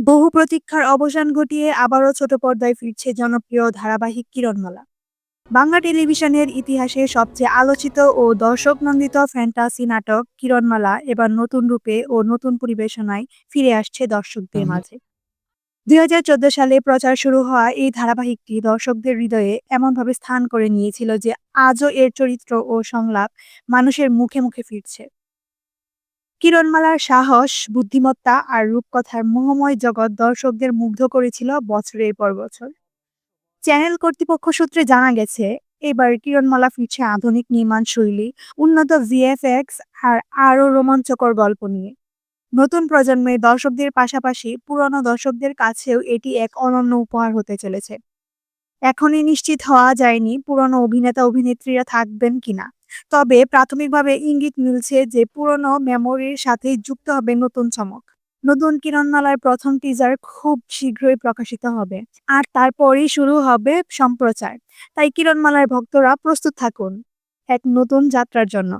বহু প্রতীক্ষার অবসান ঘটিয়ে আবারও ছোট পর্দায় ফিরছে জনপ্রিয় ধারাবাহিক কিরণমালা। বাংলা টেলিভিশনের ইতিহাসে সবচেয়ে আলোচিত ও দর্শক নন্দিত ফ্যান্টাসি নাটক কিরণমালা এবার নতুন রূপে ও নতুন পরিবেশনায় ফিরে আসছে দর্শকদের মাঝে। দুই হাজার চোদ্দ সালে প্রচার শুরু হওয়া এই ধারাবাহিকটি দর্শকদের হৃদয়ে এমনভাবে স্থান করে নিয়েছিল যে আজও এর চরিত্র ও সংলাপ মানুষের মুখে মুখে ফিরছে। কিরণমালার সাহস, বুদ্ধিমত্তা আর রূপকথার মোহময় জগৎ দর্শকদের মুগ্ধ করেছিল বছরের পর বছর চ্যানেল কর্তৃপক্ষ সূত্রে জানা গেছে, এবার কিরণমালা ফিরছে আধুনিক নির্মাণ শৈলী, উন্নত ভিএফএক্স আর আরও রোমাঞ্চকর গল্প নিয়ে। নতুন প্রজন্মের দর্শকদের পাশাপাশি পুরনো দর্শকদের কাছেও এটি এক অনন্য উপহার হতে চলেছে। এখনই নিশ্চিত হওয়া যায়নি পুরনো অভিনেতা অভিনেত্রীরা থাকবেন কিনা। তবে প্রাথমিকভাবে ইঙ্গিত মিলছে যে পুরনো মেমোরির সাথে যুক্ত হবে নতুন চমক। নতুন কিরণমালার প্রথম টিজার খুব শীঘ্রই প্রকাশিত হবে আর তারপরেই শুরু হবে সম্প্রচার। তাই কিরণমালার ভক্তরা প্রস্তুত থাকুন এক নতুন যাত্রার জন্য।